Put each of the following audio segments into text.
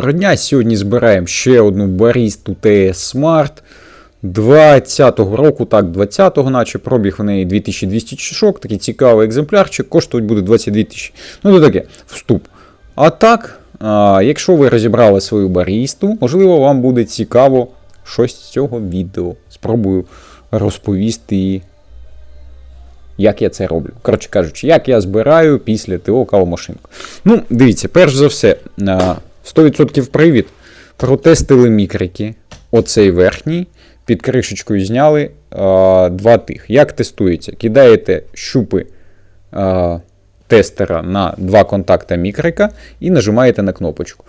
Доброго дня. Сьогодні збираємо ще одну Barista TS Smart 20-го року, так, 20-го, наче пробіг в неї 2200 чашок, такий цікавий екземплярчик, коштувати буде 22 тисячі. Ну, то таке, вступ. А так, а, якщо ви розібрали свою барісту, можливо, вам буде цікаво щось з цього відео. Спробую розповісти, як я це роблю. Коротше кажучи, як я збираю після ТО кавомашинку. Ну, дивіться, перш за все, 100% привід. Протестили мікрики. Оцей верхній. Під кришечкою зняли а, два тих. Як тестується? Кидаєте щупи а, тестера на два контакта мікрика і нажимаєте на кнопочку.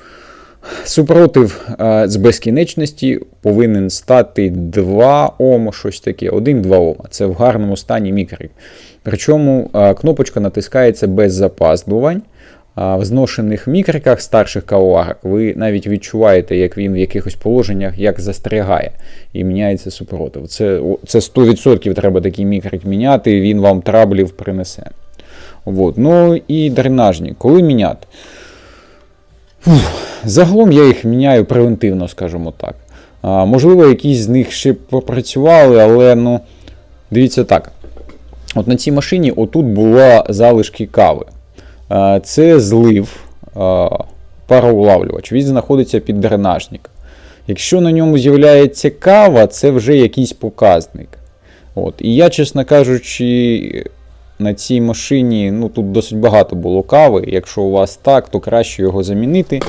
Супротив а, з безкінечності повинен стати 2 Ом, щось таке, 1-2 Ома. Це в гарному стані мікрик. Причому а, кнопочка натискається без запаздувань. В зношених мікриках старших кавоварок ви навіть відчуваєте, як він в якихось положеннях як застрягає і міняється супротив. Це, це 100% треба такий мікрик міняти, він вам траблів принесе. От. Ну і дренажні. Коли міняти? Фух. Загалом я їх міняю превентивно, скажімо так. А, можливо, якісь з них ще попрацювали, але ну, дивіться так. От на цій машині отут була залишки кави. А, Це злив пароулавлювач. Він знаходиться під дренажник. Якщо на ньому з'являється кава, це вже якийсь показник. От. І я, чесно кажучи, на цій машині ну, тут досить багато було кави. Якщо у вас так, то краще його замінити.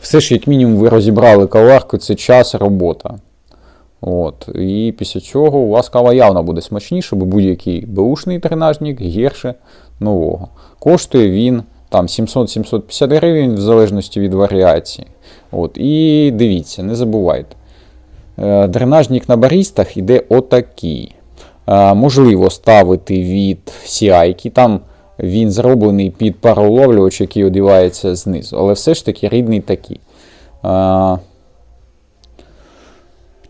Все ж, як мінімум, ви розібрали каварку, це час, робота. От. І після цього у вас кава явно буде смачніше, бо будь-який беушний тренажник гірше нового. Коштує він там 700-750 гривень в залежності від варіації. От. І дивіться, не забувайте. Е, Дренажник на барістах іде отакий. Е, Можливо ставити від CI, там він зроблений під пароуловлювач, який одівається знизу, але все ж таки рідний такий.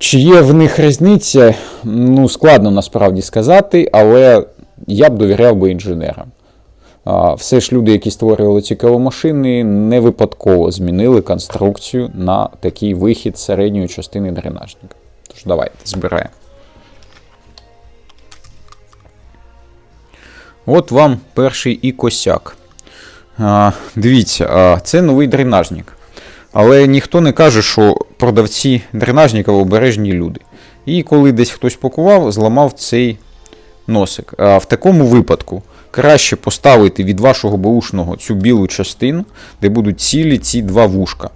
Чи є в них різниця? Ну, складно насправді сказати, але я б довіряв би інженерам. Все ж люди, які створювали ці кавомашини, не випадково змінили конструкцію на такий вихід середньої частини дренажника. Тож давайте збираємо. От вам перший і косяк. Дивіться, це новий дренажник. Але ніхто не каже, що продавці дренажників обережні люди. І коли десь хтось пакував, зламав цей носик. А в такому випадку краще поставити від вашого баушного цю білу частину, де будуть цілі ці два вушка.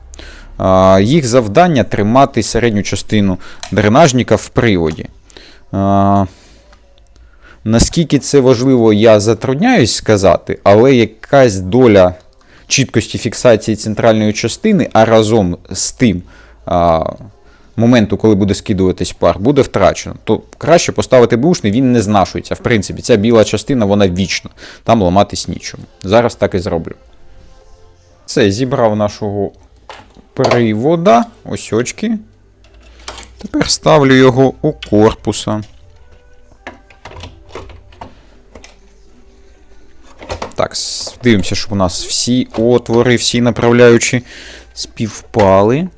Їх завдання тримати середню частину дренажника в приводі. Наскільки це важливо, я затрудняюсь сказати, але якась доля чіткості фіксації центральної частини, а разом з тим а, моменту, коли буде скидуватись пар, буде втрачено. То краще поставити бушний, він не знашується. В принципі, ця біла частина вона вічна, там ламатись нічому. Зараз так і зроблю. Це зібрав нашого привода, ось очки. Тепер ставлю його у корпуса. Так, дивимося, щоб у нас всі отвори, всі направляючі співпали.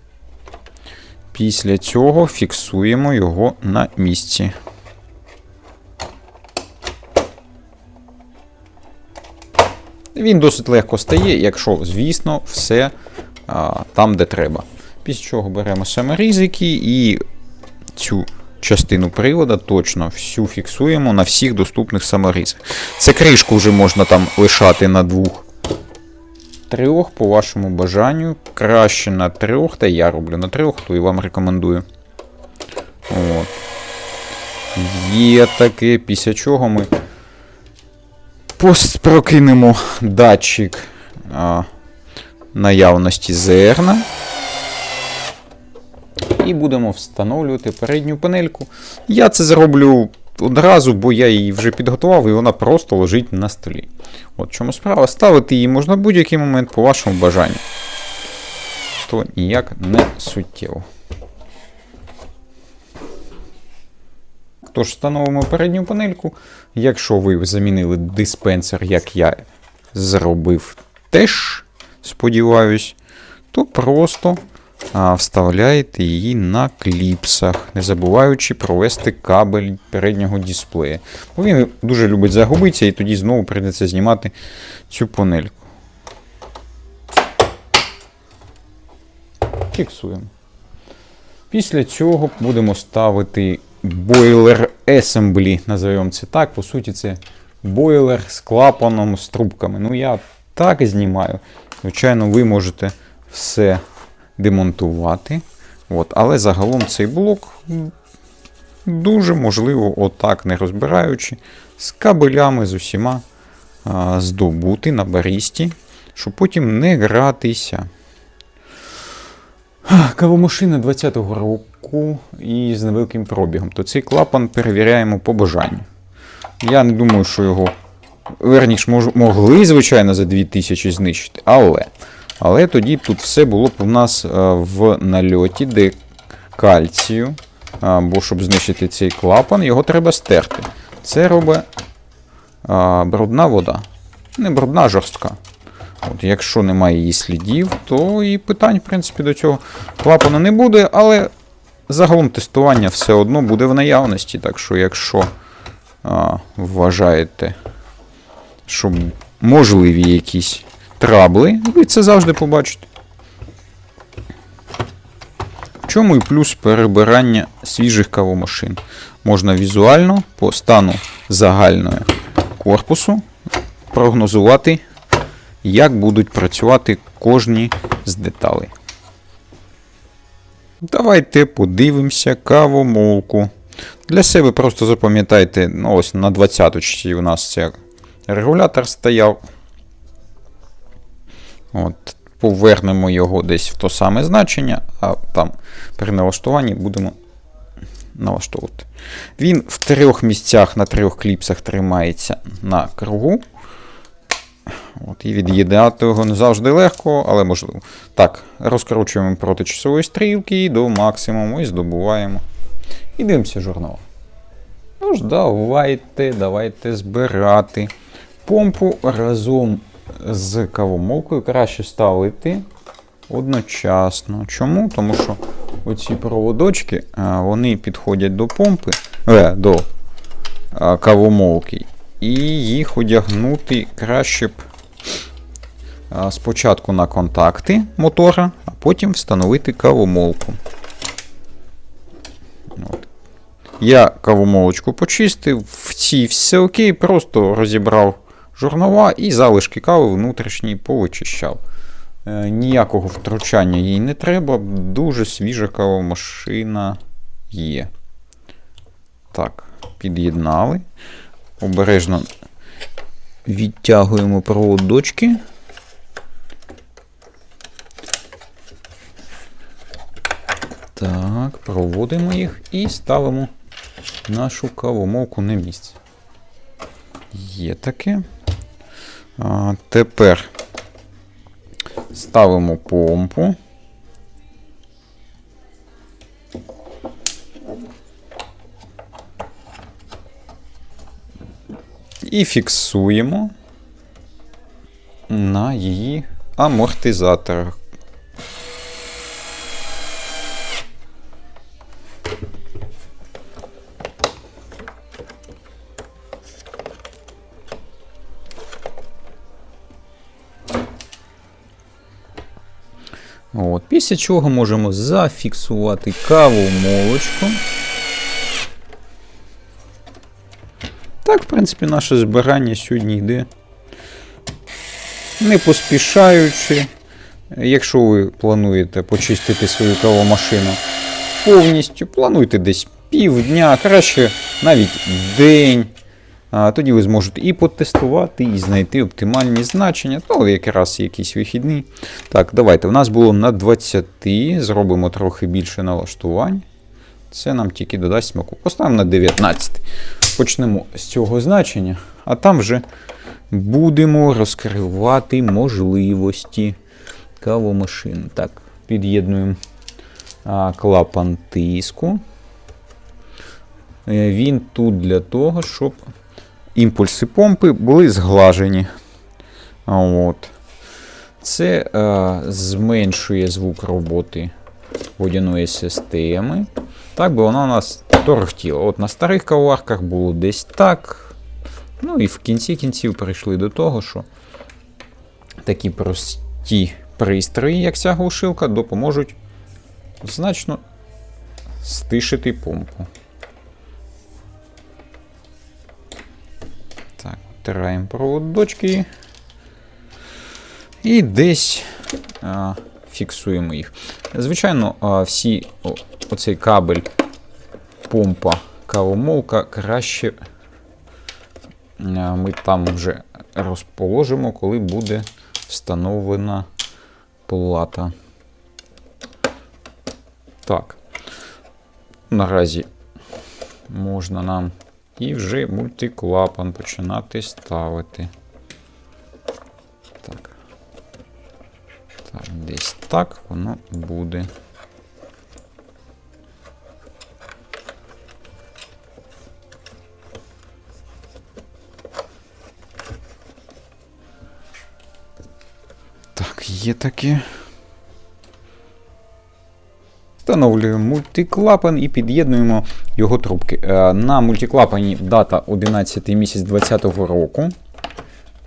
Після цього фіксуємо його на місці. Він досить легко стає, якщо, звісно, все а, там, де треба. Після чого беремо саморізики і цю частину привода точно всю фіксуємо на всіх доступних саморізах. Це кришку вже можна там лишати на двох. Трьох, по вашому бажанню. Краще на трьох, та я роблю на трьох, то і вам рекомендую. От. Є таке, після чого ми прокинемо датчик а, наявності зерна. І будемо встановлювати передню панельку. Я це зроблю одразу, бо я її вже підготував і вона просто лежить на столі. От чому справа. Ставити її можна в будь-який момент по вашому бажанню. То ніяк не суттєво. Тож встановимо передню панельку. Якщо ви замінили диспенсер, як я зробив теж, сподіваюсь, то просто вставляєте її на кліпсах, не забуваючи провести кабель переднього дисплея. Бо він дуже любить загубитися і тоді знову прийдеться знімати цю панельку. Фіксуємо. Після цього будемо ставити бойлер Assembly, називаємо це так. По суті, це бойлер з клапаном, з трубками. Ну, я так і знімаю. Звичайно, ви можете все демонтувати. От. Але загалом цей блок дуже можливо, отак, не розбираючи, з кабелями з усіма а, здобути на барісті, щоб потім не гратися. Кавомашина 20-го року і з невеликим пробігом. То цей клапан перевіряємо по бажанню. Я не думаю, що його верніш мож, могли, звичайно, за 2000 знищити, але. Але тоді тут все було б у нас е, в нальоті, де кальцію. Бо щоб знищити цей клапан, його треба стерти. Це робить а, брудна вода. Не брудна, а жорстка. От, якщо немає її слідів, то і питань, в принципі, до цього клапану не буде, але загалом тестування все одно буде в наявності. Так що, якщо а, вважаєте, що можливі якісь трабли, ви це завжди побачите. В чому і плюс перебирання свіжих кавомашин. Можна візуально по стану загального корпусу прогнозувати, як будуть працювати кожні з деталей. Давайте подивимося кавомолку. Для себе просто запам'ятайте, ну ось на 20-ці у нас це регулятор стояв. От, Повернемо його десь в то саме значення, а там при налаштуванні будемо налаштовувати. Він в трьох місцях на трьох кліпсах тримається на кругу. От, І від'їдати його не завжди легко, але можливо. Так, розкручуємо проти часової стрілки до максимуму і здобуваємо. І дивимося журнал. Ну ж, давайте, давайте збирати. Помпу разом з кавомолкою краще ставити одночасно. Чому? Тому що оці проводочки вони підходять до помпи, е, до кавомолки, і їх одягнути краще б спочатку на контакти мотора, а потім встановити кавомолку. Я кавомолочку почистив, в цій все окей, просто розібрав журнала і залишки кави внутрішній повичищав. Е, ніякого втручання їй не треба, дуже свіжа кавомашина є. Так, під'єднали. Обережно відтягуємо проводочки. Так, проводимо їх і ставимо нашу кавомолку на місце. Є таке. А, Тепер ставимо помпу. І фіксуємо на її амортизаторах. Після чого можемо зафіксувати каву молочку. Так, в принципі, наше збирання сьогодні йде. Не поспішаючи. Якщо ви плануєте почистити свою кавомашину повністю, плануйте десь півдня, краще навіть день. Тоді ви зможете і потестувати, і знайти оптимальні значення, то якраз якийсь вихідний. Так, давайте. У нас було на 20, зробимо трохи більше налаштувань. Це нам тільки додасть смаку. Поставимо на 19. Почнемо з цього значення, а там вже будемо розкривати можливості кавомашини. Так, під'єднуємо клапан тиску. Е, Він тут для того, щоб імпульси помпи були зглажені. От. Це е, зменшує звук роботи водяної системи. Так би вона у нас торохтіла. От на старих каварках було десь так. Ну і в кінці кінців прийшли до того, що такі прості пристрої, як ця глушилка, допоможуть значно стишити помпу. Втираємо проводочки. І десь а, фіксуємо їх. Звичайно, а, всі о, оцей кабель, помпа, кавомолка краще а, ми там вже розположимо, коли буде встановлена плата. Так. Наразі можна нам і вже мультиклапан починати ставити. Так. Так, десь так воно буде. Так, є таке. Встановлюємо мультиклапан і під'єднуємо його трубки. Е, На мультиклапані дата 11 місяць 2020 року.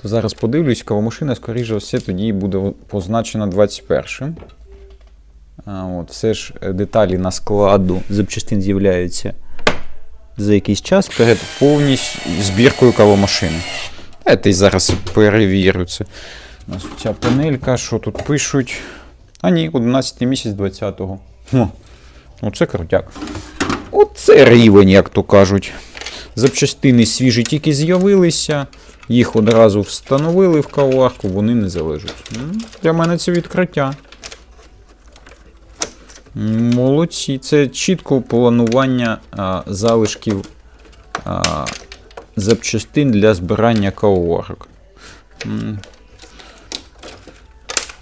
То зараз подивлюсь, кавомашина, скоріше все, тоді буде позначена 21. А, от, Все ж е, деталі на складу запчастин з'являються за якийсь час перед повністю збіркою кавомашини. Давайте зараз перевірю це. У нас ця панелька, що тут пишуть. А ні, 11 місяць 20-го. Ну, ну крутяк. Оце рівень, як то кажуть. Запчастини свіжі тільки з'явилися, їх одразу встановили в каварку, вони не залежать. Для мене це відкриття. Молодці. Це чітко планування а, залишків а, запчастин для збирання кавоварок.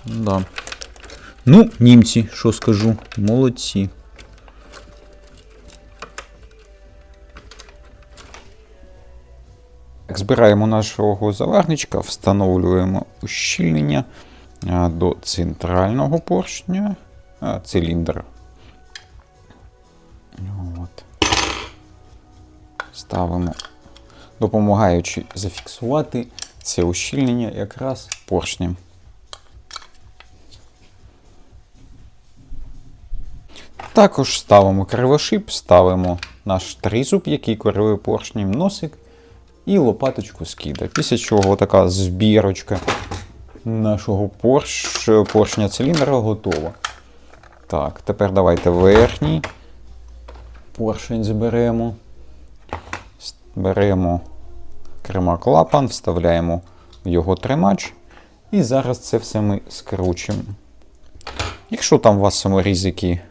Да. Ну, німці, що скажу, молодці. Збираємо нашого заварничка, встановлюємо ущільнення до центрального поршня, а, циліндр. От. Ставимо, допомагаючи зафіксувати це ущільнення якраз поршнем. Також ставимо кривошип, ставимо наш тризуб, який керує поршнем, носик і лопаточку скида. Після чого така збірочка нашого порш... поршня циліндра готова. Так, тепер давайте верхній поршень зберемо. Беремо крема клапан, вставляємо в його тримач. І зараз це все ми скручуємо. Якщо там у вас саморізики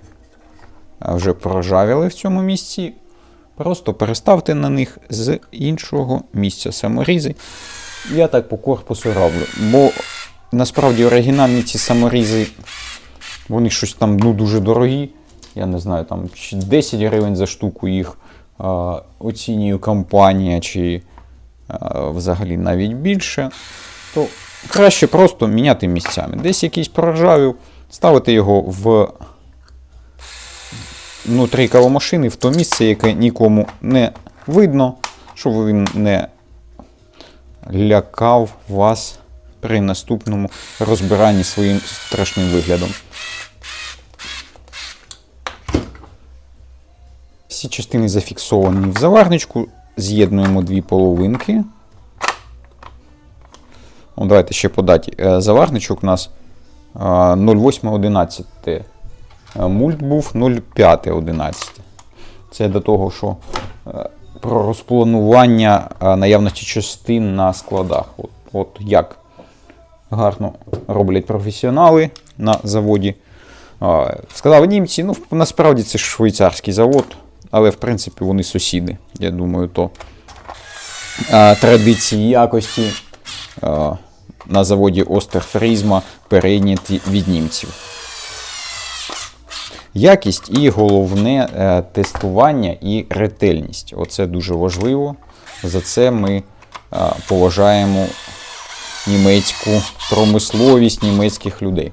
вже проржавіли в цьому місці, просто переставте на них з іншого місця саморізи. Я так по корпусу роблю. Бо насправді оригінальні ці саморізи, вони щось там ну, дуже дорогі. Я не знаю, там чи 10 гривень за штуку їх а, оцінює компанія, чи а, взагалі навіть більше. То краще просто міняти місцями. Десь якийсь проржавів, ставити його в внутрі кавомашини в то місце, яке нікому не видно, щоб він не лякав вас при наступному розбиранні своїм страшним виглядом. Всі частини зафіксовані в заварничку. З'єднуємо дві половинки. О, давайте ще по даті. Е, Заварничок у нас 08.11. Е, Мульт був 05.11. Це до того, що е, про розпланування наявності частин на складах. От, от як гарно роблять професіонали на заводі. Сказали німці, ну насправді це швейцарський завод, але в принципі вони сусіди. Я думаю, то традиції якості на заводі Остерфрізма перейняті від німців. Якість і головне е, тестування і ретельність. Оце дуже важливо. За це ми поважаємо німецьку промисловість німецьких людей.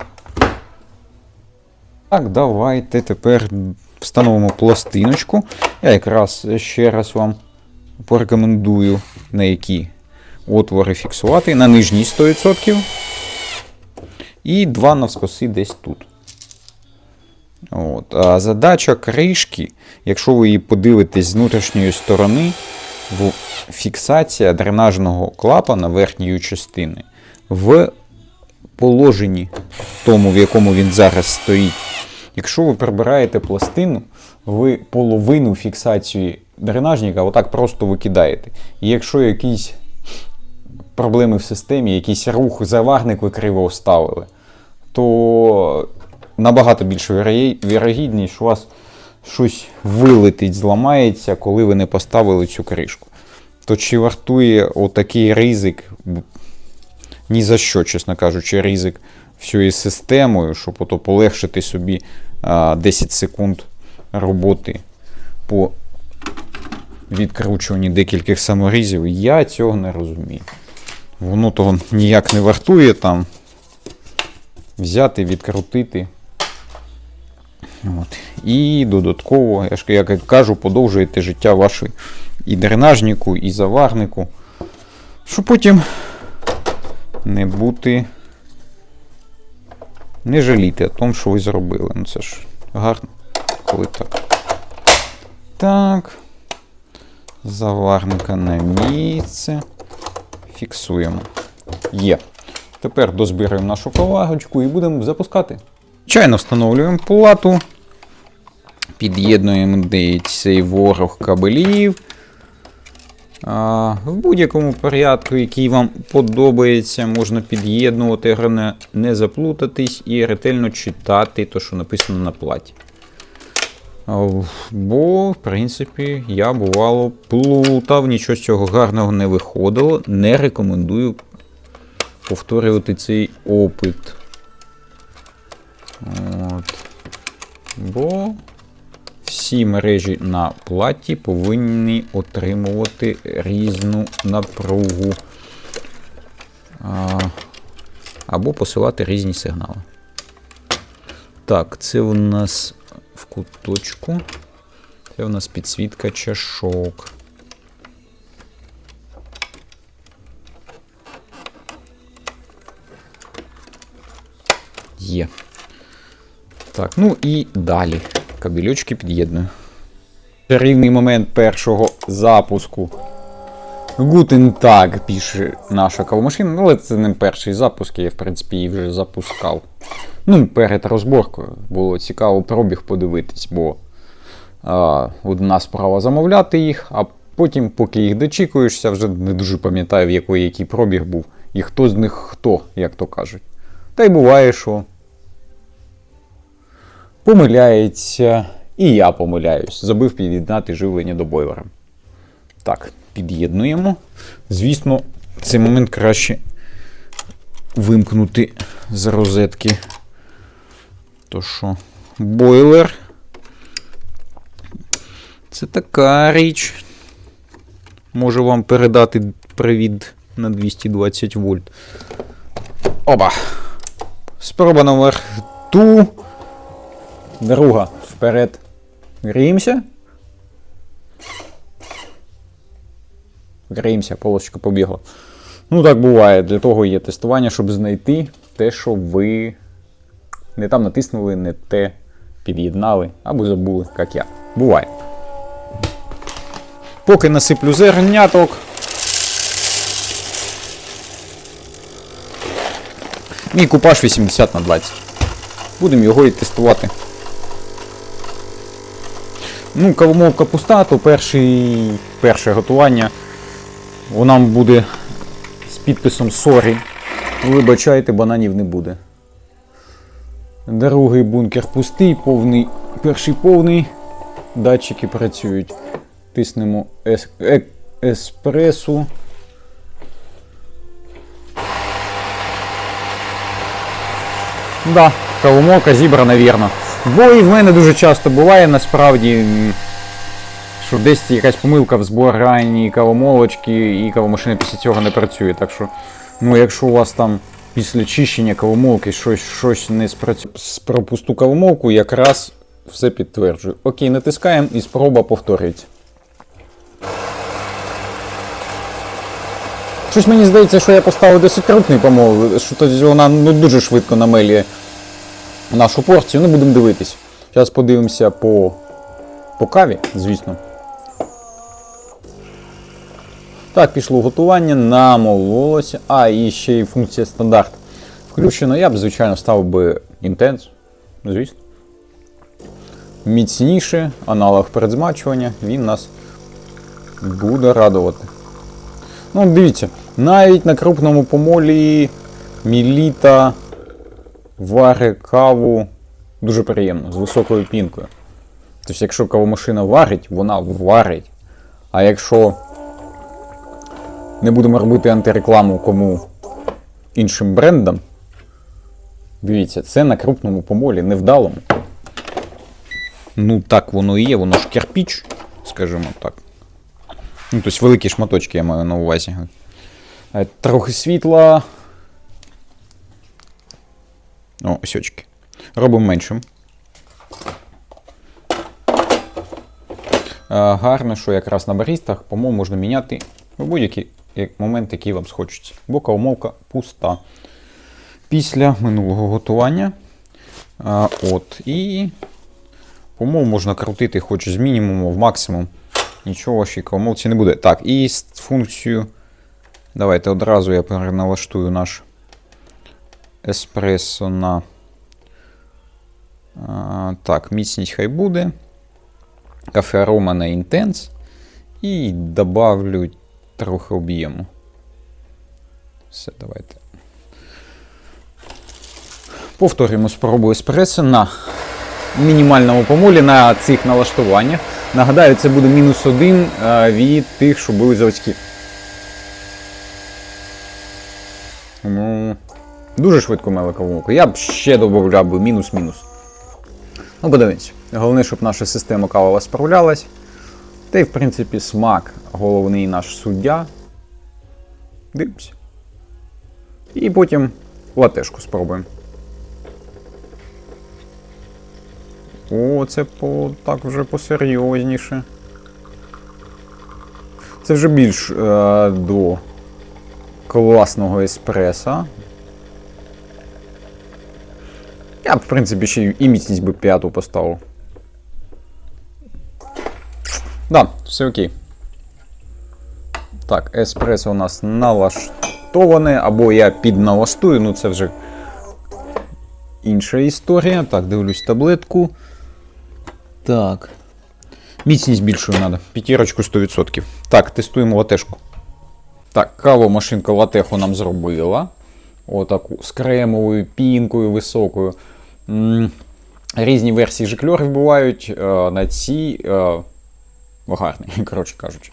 Так, давайте тепер встановимо пластиночку. Я якраз ще раз вам порекомендую, на які отвори фіксувати. На нижній 100%. І два навскоси десь тут. От. А задача кришки, якщо ви її подивитесь з внутрішньої сторони, фіксація дренажного клапана верхньої частини в положенні, тому, в якому він зараз стоїть. Якщо ви прибираєте пластину, ви половину фіксації дренажника отак просто викидаєте. І якщо якісь проблеми в системі, якийсь рух, заварник ви криво вставили, то набагато вірої- вірогідність, що у вас щось вилетить, зламається, коли ви не поставили цю кришку. То чи вартує отакий ризик? Ні за що, чесно кажучи, ризик всією системою, щоб ото полегшити собі а, 10 секунд роботи по відкручуванні декількох саморізів, я цього не розумію. Воно того ніяк не вартує там взяти, відкрутити. От. І додатково, я ж як кажу, подовжуєте життя вашої і дренажнику, і заварнику. Щоб потім не бути. Не жаліти о тому, що ви зробили. Ну це ж гарно, коли так. Так. Заварника на місце. Фіксуємо. Є. Тепер дозбираємо нашу колагочку і будемо запускати. Чайно встановлюємо плату. Під'єднуємо цей ворог кабелів. А, в будь-якому порядку, який вам подобається, можна під'єднувати, головне не заплутатись і ретельно читати те, що написано на платі. Бо, в принципі, я бувало плутав, нічого з цього гарного не виходило. Не рекомендую повторювати цей опит. От. Бо всі мережі на платі повинні отримувати різну напругу. Або посилати різні сигнали. Так, це у нас в куточку. Це у нас підсвітка чашок. Є. Так, ну і далі. Кабельочки під'єдную. Рівний момент першого запуску. Tag, пише наша кавомашина, але це не перший запуск, я в принципі її вже запускав. Ну, перед розборкою було цікаво пробіг подивитись, бо а, одна справа замовляти їх, а потім, поки їх дочікуєшся, вже не дуже пам'ятаю, в якої який пробіг був, і хто з них хто, як то кажуть. Та й буває, що помиляється, і я помиляюсь. Забив під'єднати живлення до бойлера. Так, під'єднуємо. Звісно, в цей момент краще вимкнути з розетки. То що, бойлер. Це така річ. Можу вам передати привід на 220 вольт. Оба. Спроба номер ту. Друга. Вперед. Гріємося. Гріємося, полосочка побігла. Ну, так буває. Для того є тестування, щоб знайти те, що ви не там натиснули, не те під'єднали або забули, як я. Буває. Поки насиплю зерняток. Мій купаж 80 на 20. Будемо його і тестувати. Ну, кавомовка пуста, то перший, перше готування. Вона буде з підписом Sorry. Вибачайте, бананів не буде. Другий бункер пустий, повний, перший повний. Датчики працюють. Тиснемо ес, е, еспресу. Да, кавомолка зібрана вірно. Бо і в мене дуже часто буває насправді, що десь якась помилка в збиранні кавомолочки і кавомашина після цього не працює. Так що Ну, якщо у вас там після чищення кавомолки щось, щось не спрацює з пропусту кавомолку, якраз все підтверджую. Окей, натискаємо і спроба повторюється. Щось мені здається, що я поставив досить крупний помол, що тоді вона ну, дуже швидко намелює нашу порцію. Ну, будемо дивитись. Зараз подивимося по, по каві, звісно. Так, пішло готування, намололося. А, і ще й функція стандарт. Включено, я б, звичайно, ставив би інтенс, звісно. Міцніше, аналог передзмачування, він нас буде радувати. Ну, дивіться, навіть на крупному помолі міліта варить каву дуже приємно, з високою пінкою. Тобто, якщо кавомашина варить, вона варить. А якщо не будемо робити антирекламу кому іншим брендам, дивіться, це на крупному помолі, невдалому. Ну, так воно і є, воно ж кирпіч, скажімо так. Ну, тобто великі шматочки я маю на увазі. Е, Трохи світла. О, ось. Робимо меншим. Е, Гарно, що якраз на барістах помол можна міняти в будь-який момент, який вам схочеться. Бо кавомолка пуста. Після минулого готування. А, от, і помол можна крутити хоч з мінімуму в максимум. Нічого вашій кавомолці не буде. Так, і з функцією. Давайте одразу я переналаштую наш еспресо на. Так, міцність хай буде. Кафе арома на інтенс. І добавлю трохи об'єму. Все, давайте. Повторюємо спробу еспресо на мінімальному помолі на цих налаштуваннях. Нагадаю, це буде мінус один від тих, що були заводські. Ну, дуже швидко мели кавомолку. Я б ще додавав би мінус-мінус. Ну, подивіться. Головне, щоб наша система кавова справлялась. Та й, в принципі, смак головний наш суддя. Дивимося. І потім латешку спробуємо. О, це по, так вже посерйозніше. Це вже більш е, до класного еспреса. Я б, в принципі, ще і міцність би п'яту поставив. Да, все окей. Так, еспресо у нас налаштоване, або я підналаштую, ну це вже інша історія. Так, дивлюсь таблетку. Так. Міцність більшою треба. П'ятірочку 100%. Так, тестуємо латешку. Так, каву машинка латеху нам зробила. Отаку з кремовою пінкою високою. Різні версії жикльорів бувають. е, На цій е, гарні, коротше кажучи.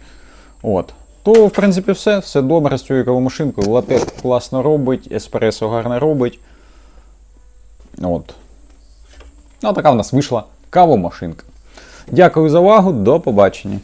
От. То, в принципі, все. Все добре з цією кавомашинкою. Латеш класно робить, еспресо гарно робить. От. Ну, така в нас вийшла кавомашинка. Дякую за увагу, до побачення.